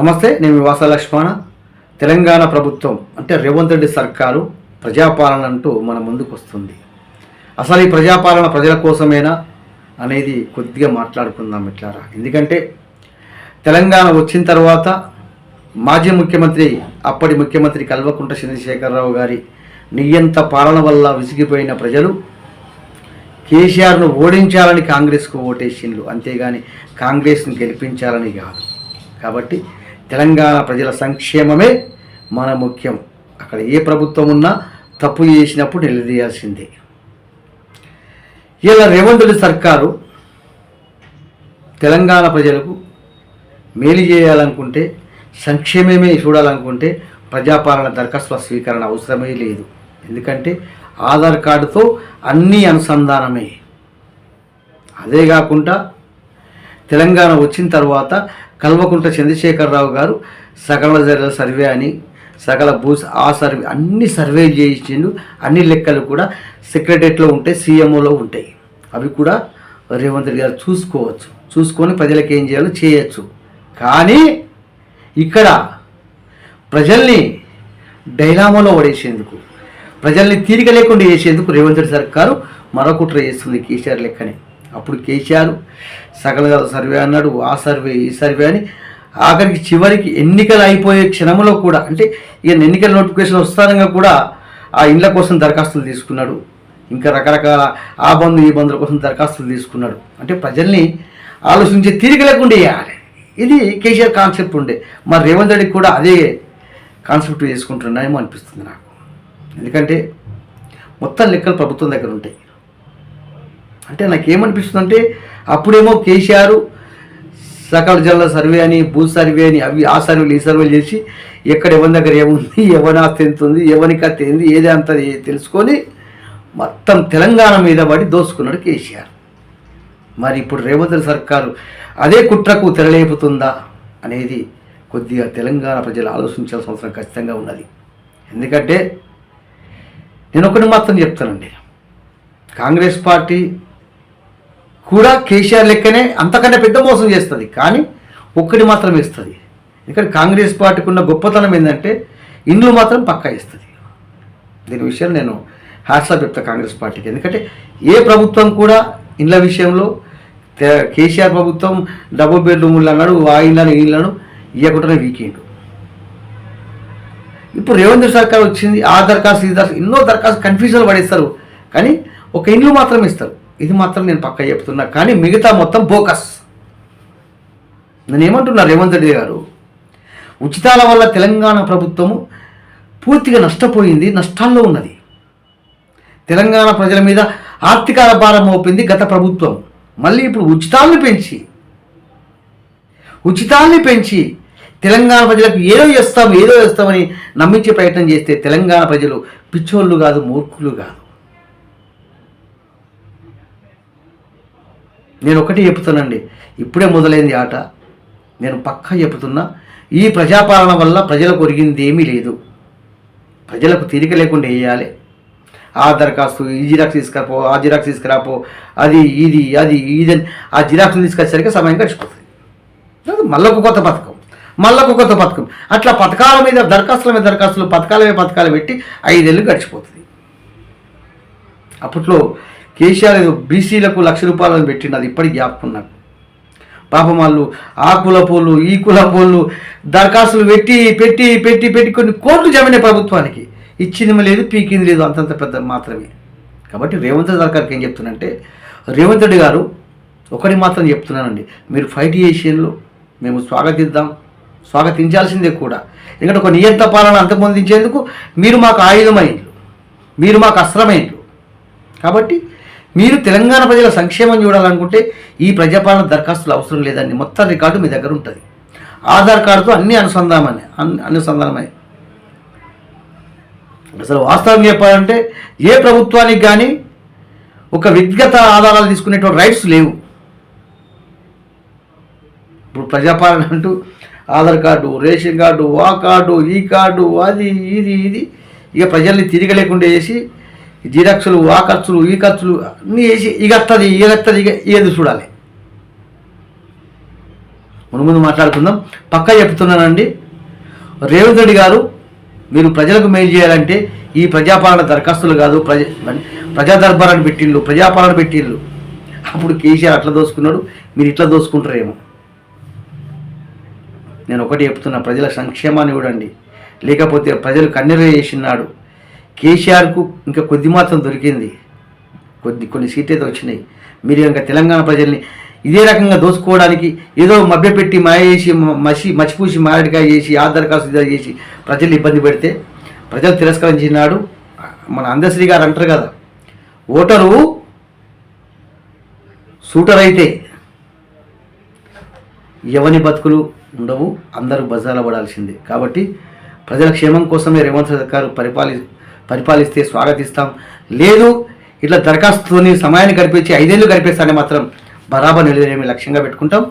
నమస్తే నేను వివాస లక్ష్మణ. తెలంగాణ ప్రభుత్వం అంటే రేవంత్ రెడ్డి సర్కారు ప్రజాపాలన అంటూ మన ముందుకు వస్తుంది. అసలు ఈ ప్రజాపాలన ప్రజల కోసమేనా అనేది కొద్దిగా మాట్లాడుకుందాం ఇట్లారా ఎందుకంటే తెలంగాణ వచ్చిన తర్వాత మాజీ ముఖ్యమంత్రి అప్పటి ముఖ్యమంత్రి కల్వకుంట్ల చంద్రశేఖరరావు గారి నియంత పాలన వల్ల విసిగిపోయిన ప్రజలు కేసీఆర్ను ఓడించాలని కాంగ్రెస్కు ఓటేసిండ్రు. అంతేగాని కాంగ్రెస్ను గెలిపించాలని కాదు. కాబట్టి తెలంగాణ ప్రజల సంక్షేమమే మన ముఖ్యం. అక్కడ ఏ ప్రభుత్వం ఉన్నా తప్పు చేసినప్పుడు నిలదీయాల్సిందే. ఇలా రేవంత్ రెడ్డి సర్కారు తెలంగాణ ప్రజలకు మేలు చేయాలనుకుంటే సంక్షేమమే చూడాలనుకుంటే ప్రజాపాలన దరఖాస్తుల స్వీకరణ అవసరమే లేదు. ఎందుకంటే ఆధార్ కార్డుతో అన్నీ అనుసంధానమే. అదే కాకుండా తెలంగాణ వచ్చిన తర్వాత కల్వకుంట్ల చంద్రశేఖరరావు గారు సకల జర సర్వే అని సకల భూ ఆ సర్వే అన్ని సర్వే చేయించిండు. అన్ని లెక్కలు కూడా సెక్రటరియట్లో ఉంటాయి సీఎంఓలో ఉంటాయి. అవి కూడా రేవంత్ రెడ్డి గారు చూసుకోవచ్చు. చూసుకొని ప్రజలకు ఏం చేయాలో చేయొచ్చు. కానీ ఇక్కడ ప్రజల్ని డైలామాలో పడేసేందుకు ప్రజల్ని తీరిక లేకుండా చేసేందుకు రేవంత్ రెడ్డి సర్కారు మరొకట్ర చేస్తుంది కేసీఆర్ లెక్కనే. అప్పుడు కేసీఆర్ సకల సర్వే అన్నాడు ఆ సర్వే ఈ సర్వే అని ఆఖరికి చివరికి ఎన్నికలు అయిపోయే క్షణంలో కూడా అంటే ఇక ఎన్నికల నోటిఫికేషన్ వస్తానంగా కూడా ఆ ఇండ్ల కోసం దరఖాస్తులు తీసుకున్నాడు. ఇంకా రకరకాల ఆ బంధు ఈ బంధుల కోసం దరఖాస్తులు తీసుకున్నాడు. అంటే ప్రజల్ని ఆలోచించే తీరిక లేకుండా వేయాలి ఇది కేసీఆర్ కాన్సెప్ట్ ఉండే. మరి రేవంత్ రెడ్డి కూడా అదే కాన్సెప్ట్ చేసుకుంటున్నాయేమో అనిపిస్తుంది నాకు. ఎందుకంటే మొత్తం లెక్కలు ప్రభుత్వం దగ్గర ఉంటాయి. అంటే నాకేమనిపిస్తుంది అంటే అప్పుడేమో కేసీఆర్ సకల జిల్లా సర్వే అని భూ సర్వే అని అవి ఆ సర్వేలు ఈ సర్వేలు చేసి ఎక్కడ ఎవరి దగ్గర ఏముంది ఎవరి ఆస్తి ఎంత ఉంది ఎవరికి అత్త ఏంది ఏది అంత తెలుసుకొని మొత్తం తెలంగాణ మీద పడి దోసుకున్నాడు కేసీఆర్. మరి ఇప్పుడు రేవంత్ సర్కారు అదే కుట్రకు తెరలేపుతుందా అనేది కొద్దిగా తెలంగాణ ప్రజలు ఆలోచించాల్సిన అవసరం ఖచ్చితంగా ఉన్నది. ఎందుకంటే నేను ఒకటి మాత్రం చెప్తానండి. కాంగ్రెస్ పార్టీ కూడా కేసీఆర్ లెక్కనే అంతకంటే పెద్ద మోసం చేస్తుంది. కానీ ఒక్కటి మాత్రం ఇస్తుంది ఎందుకంటే కాంగ్రెస్ పార్టీకి ఉన్న గొప్పతనం ఏంటంటే ఇండ్లు మాత్రం పక్కా ఇస్తుంది దీని విషయం నేను హ్యాట్సాప్ చెప్తా కాంగ్రెస్ పార్టీకి. ఎందుకంటే ఏ ప్రభుత్వం కూడా ఇండ్ల విషయంలో కేసీఆర్ ప్రభుత్వం డబుల్ బెడ్రూమ్లు అన్నాడు ఆ ఇళ్ళను ఈ ఇళ్ళను ఇవ్వకుండానే వీకెండ్. ఇప్పుడు రేవంత్ సర్కార్ వచ్చింది ఆ దరఖాస్తు ఈ దరఖాస్తు ఎన్నో దరఖాస్తు కన్ఫ్యూజన్ పడేస్తారు. కానీ ఒక ఇండ్లు మాత్రం ఇస్తారు ఇది మాత్రం నేను పక్క చెప్తున్నా. కానీ మిగతా మొత్తం బోకస్ నేను ఏమంటున్నా రేవంత్ రెడ్డి గారు? ఉచితాల వల్ల తెలంగాణ ప్రభుత్వము పూర్తిగా నష్టపోయింది నష్టాల్లో ఉన్నది. తెలంగాణ ప్రజల మీద ఆర్థిక భారం మోపింది గత ప్రభుత్వం. మళ్ళీ ఇప్పుడు ఉచితాలను పెంచి ఉచితాల్ని పెంచి తెలంగాణ ప్రజలకు ఏదో చేస్తాం ఏదో చేస్తామని నమ్మించే ప్రయత్నం చేస్తే తెలంగాణ ప్రజలు పిచ్చోళ్ళు కాదు మూర్ఖులు కాదు. నేను ఒకటి చెప్తానండి. ఇప్పుడే మొదలైంది ఆట. నేను పక్కా చెబుతున్నా ఈ ప్రజాపాలన వల్ల ప్రజలకు ఒరిగింది ఏమీ లేదు. ప్రజలకు తీరిక లేకుండా వేయాలి. ఆ దరఖాస్తు ఈ జిరాక్స్ తీసుకురాపో ఆ జిరాక్స్ తీసుకురాపో అది ఇది అది ఇది అని ఆ జిరాక్స్ తీసుకొచ్చేసరికి సమయం గడిచిపోతుంది. మళ్ళొక కొత్త పథకం. మళ్ళొక కొత్త పథకం. అట్లా పథకాల మీద దరఖాస్తుల మీద దరఖాస్తులు పథకాల మీద పథకాలు పెట్టి ఐదేళ్ళు గడిచిపోతుంది. అప్పట్లో కేసీఆర్ బీసీలకు లక్ష రూపాయలను పెట్టిండు అది ఇప్పటికి జ్ఞాపకం నాకు. పాపం వాళ్ళు ఆ కుల పోళ్ళు ఈ కుల పోళ్ళు దరఖాస్తులు పెట్టి పెట్టి పెట్టి పెట్టి కొన్ని కోట్లు జమైనాయి ప్రభుత్వానికి. ఇచ్చింది లేదు పీకింది లేదు అంతంత పెద్ద మాత్రమే. కాబట్టి రేవంత్ రెడ్డి గారికి ఏం చెప్తున్నానంటే రేవంత్ రెడ్డి గారు ఒకటి మాత్రం చెప్తున్నానండి మీరు ఫైట్ చేసేళ్ళు మేము స్వాగతిద్దాం స్వాగతించాల్సిందే కూడా. ఎందుకంటే ఒక నియంత్ర పాలన అంతమొందించేందుకు మీరు మాకు ఆయుధమైండ్రు మీరు మాకు అస్త్రమైండ్రు కాబట్టి మీరు తెలంగాణ ప్రజల సంక్షేమం చూడాలనుకుంటే ఈ ప్రజాపాలన దరఖాస్తులు అవసరం లేదండి. మొత్తం రికార్డు మీ దగ్గర ఉంటుంది. ఆధార్ కార్డుతో అన్ని అనుసంధానమని అన్ని అనుసంధానమై. అసలు వాస్తవం చెప్పాలంటే ఏ ప్రభుత్వానికి కానీ ఒక వ్యక్తిగత ఆధారాలు తీసుకునేటువంటి రైట్స్ లేవు. ఇప్పుడు ప్రజాపాలన అంటూ ఆధార్ కార్డు రేషన్ కార్డు ఆ కార్డు ఈ కార్డు అది ఇది ఇది ఇక ప్రజల్ని తిరగలేకుండా చేసి జిరాక్సులు ఆ ఖర్చులు ఈ ఖర్చులు అన్నీ వేసి ఇగత్తది వస్తుంది వస్తుంది ఇక ఏది చూడాలి. ముందు ముందు మాట్లాడుకుందాం. పక్కా చెప్తున్నానండి. రేవంత్ రెడ్డి గారు మీరు ప్రజలకు మేలు చేయాలంటే ఈ ప్రజాపాలన దరఖాస్తులు కాదు ప్రజ ప్రజా దర్బారాన్ని పెట్టిళ్ళు ప్రజాపాలన పెట్టిళ్ళు. అప్పుడు కేసీఆర్ అట్లా దోసుకున్నాడు మీరు ఇట్లా దోసుకుంటారేమో. నేను ఒకటి చెప్తున్నా ప్రజల సంక్షేమాన్ని చూడండి. లేకపోతే ప్రజలు కన్నెర చేసినాడు కేసీఆర్కు ఇంకా కొద్ది మాత్రం దొరికింది. కొద్ది కొన్ని సీట్లు అయితే వచ్చినాయి. మీరు ఇంకా తెలంగాణ ప్రజల్ని ఇదే రకంగా దోసుకోవడానికి ఏదో మభ్యపెట్టి మాయ చేసి మ- మసి మసిపూసి మారడికాయ చేసి ఆ దరఖాస్తు చేసి ప్రజలు ఇబ్బంది పెడితే ప్రజలు తిరస్కరించినాడు. మన అందశ్రీ గారు అంటారు కదా ఓటరు సూటర్ అయితే ఎవని బతుకులు ఉండవు అందరూ బజాల పడాల్సిందే. కాబట్టి ప్రజల క్షేమం కోసమే రేవంత్ సర్కారు పరిపాలి పరిపాలిస్తే స్వాగతిస్తాం. లేదు ఇట్లా దరఖాస్తుని సమయాన్ని గడిపించి ఐదేళ్ళు గడిపేస్తానే మాత్రం బరాబర్ నిలదలేమి లక్ష్యంగా పెట్టుకుంటాం.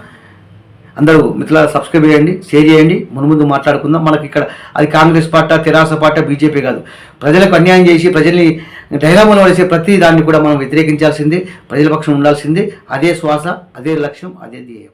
అందరూ మిత్రుల సబ్స్క్రైబ్ చేయండి షేర్ చేయండి మునుముందు మాట్లాడుకుందాం. మనకి ఇక్కడ అది Congress party TRS party BJP కాదు. ప్రజలకు అన్యాయం చేసి ప్రజల్ని డైలామాలో వేసే ప్రతి దాన్ని కూడా మనం వ్యతిరేకించాల్సిందే ప్రజల పక్షం ఉండాల్సిందే. అదే శ్వాస అదే లక్ష్యం అదే ధ్యేయం.